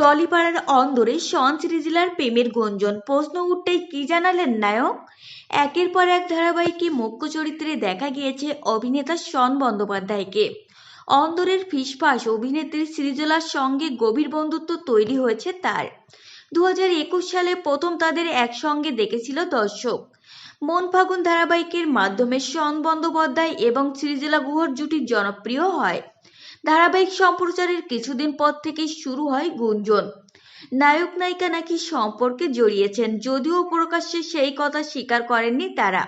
টলিপাড়ার অন্দরে শন সিরিজিলার প্রেমের গুঞ্জন। প্রশ্ন উঠতেই কি জানালেন নায়ক? একের পর এক ধারাবাহিকে মুখ্য চরিত্রে দেখা গিয়েছে অভিনেতা শন বন্দ্যোপাধ্যায়কে। অন্দরের ফিসফাস অভিনেত্রী সৃজলার সঙ্গে গভীর বন্ধুত্ব তৈরি হয়েছে তার। দু হাজার একুশ সালে প্রথম তাদের একসঙ্গে দেখেছিল দর্শক। মন ফাগুন ধারাবাহিকের মাধ্যমে শন বন্দ্যোপাধ্যায় এবং সৃজলা গুহর জুটি জনপ্রিয় হয়। ধারাবাহিক সম্প্রচারের কিছুদিন পর থেকেই শুরু হয় গুঞ্জন। নায়ক নায়িকা নাকি সম্পর্কে জড়িয়েছেন, যদিও প্রকাশ্যে সেই কথা স্বীকার করেননি তারা।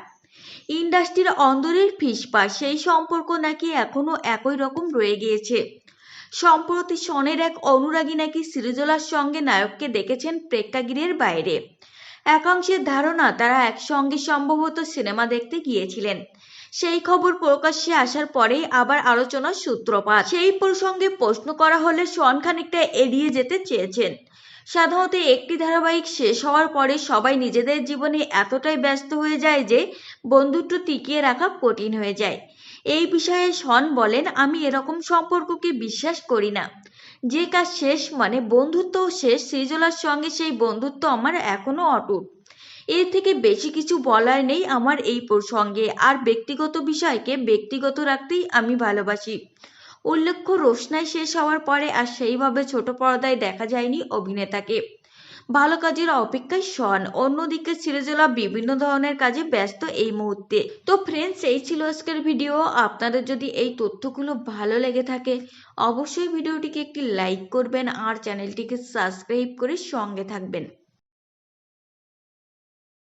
ইন্ডাস্ট্রির অন্দরের ফিসপা সেই সম্পর্ক নাকি এখনও একই রকম রয়ে গিয়েছে। সম্প্রতি সনের এক অনুরাগী নাকি সৃজলার সঙ্গে নায়ককে দেখেছেন প্রেক্ষাগৃহের বাইরে। একাংশের ধারণা তারা একসঙ্গে সম্ভবত সিনেমা দেখতে গিয়েছিলেন। সেই খবর প্রকাশ্যে আসার পরেই আবার আলোচনার সূত্রপাত। সেই প্রসঙ্গে প্রশ্ন করা হলে শন খানিকটা এড়িয়ে যেতে চেয়েছেন। সাধারণত একটি ধারাবাহিক শেষ হওয়ার পরে সবাই নিজেদের জীবনে এতটাই ব্যস্ত হয়ে যায় যে বন্ধুত্ব টিকিয়ে রাখা কঠিন হয়ে যায়। এই বিষয়ে শন বলেন, আমি এরকম সম্পর্ককে বিশ্বাস করি না। যে কাজ শেষ মানে বন্ধুত্ব শেষ সৃজলার সঙ্গে সেই বন্ধুত্ব আমার এখনও অটুট। এর থেকে বেশি কিছু বলার নেই আমার এই প্রসঙ্গে। আর ব্যক্তিগত বিষয়কে ব্যক্তিগত রাখতেই আমি ভালোবাসি। উল্লেখ্য রোশনাই শেষ হওয়ার পরে আর সেইভাবে ছোট পর্দায় দেখা যায়নি অভিনেতাকে। ভালো কাজের অপেক্ষায় সন অন্যদিকে সিরিজলা বিভিন্ন ধরনের কাজে ব্যস্ত এই মুহূর্তে। তো ফ্রেন্ডস এই ছিল আজকের ভিডিও আপনাদের যদি এই তথ্যগুলো ভালো লেগে থাকে, অবশ্যই ভিডিওটিকে একটি লাইক করবেন আর চ্যানেলটিকে সাবস্ক্রাইব করে সঙ্গে থাকবেন।